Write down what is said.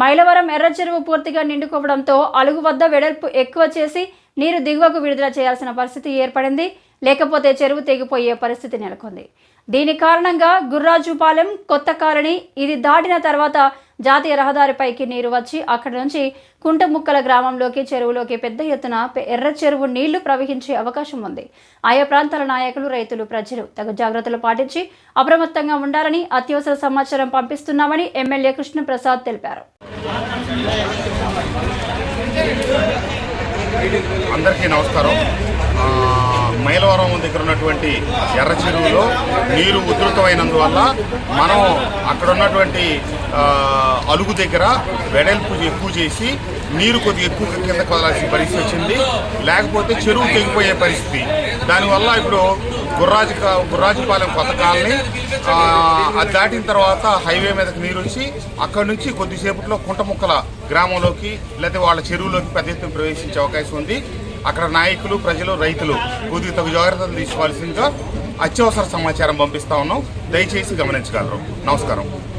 మైలవరం ఎర్ర చెరువు పూర్తిగా నిండుకోవడంతో అలుగు వద్ద వెడల్పు ఎక్కువ చేసి నీరు దిగువకు విడుదల చేయాల్సిన పరిస్థితి ఏర్పడింది. లేకపోతే చెరువు తెగిపోయే పరిస్థితి నెలకొంది. దీని కారణంగా గుర్రాజుపాలెం కొత్త కాలనీ ఇది దాటిన తర్వాత జాతీయ రహదారిపైకి నీరు వచ్చి అక్కడి నుంచి కుంటముక్కల గ్రామంలోకి చెరువులోకి పెద్ద ఎత్తున ఎర్ర చెరువు నీళ్ళు ప్రవహించే అవకాశం ఉంది. ఆయా ప్రాంతాల నాయకులు రైతులు ప్రజలు తగు జాగ్రత్తలు పాటించి అప్రమత్తంగా ఉండాలని అత్యవసర సమాచారం పంపిస్తున్నామని ఎమ్మెల్యే కృష్ణప్రసాద్ తెలిపారు. అందరికీ నమస్కారం. గ్రామం దగ్గర ఉన్నటువంటి ఎర్ర చెరువులో నీరు ఉధృతమైనందువల్ల మనం అక్కడ ఉన్నటువంటి అలుగు దగ్గర వెడల్పు ఎక్కువ చేసి నీరు కొద్దిగా ఎక్కువ కింద వదలాల్సిన పరిస్థితి వచ్చింది. లేకపోతే చెరువు తెగిపోయే పరిస్థితి. దానివల్ల ఇప్పుడు గుర్రాజు గుర్రాజుపాలెం కొత్త కాలనీ అది దాటిన తర్వాత హైవే మీదకి నీరు వచ్చి అక్కడి నుంచి కొద్దిసేపట్లో కుంటముక్కల గ్రామంలోకి లేకపోతే వాళ్ళ చెరువులోకి పెద్ద ఎత్తున ప్రవేశించే అవకాశం ఉంది. అక్కడ నాయకులు ప్రజలు రైతులు కొద్దిగా తగు జాగ్రత్తలు తీసుకోవాల్సిందిగా అత్యవసర సమాచారం పంపిస్తా ఉన్నాం. దయచేసి గమనించగలరు. నమస్కారం.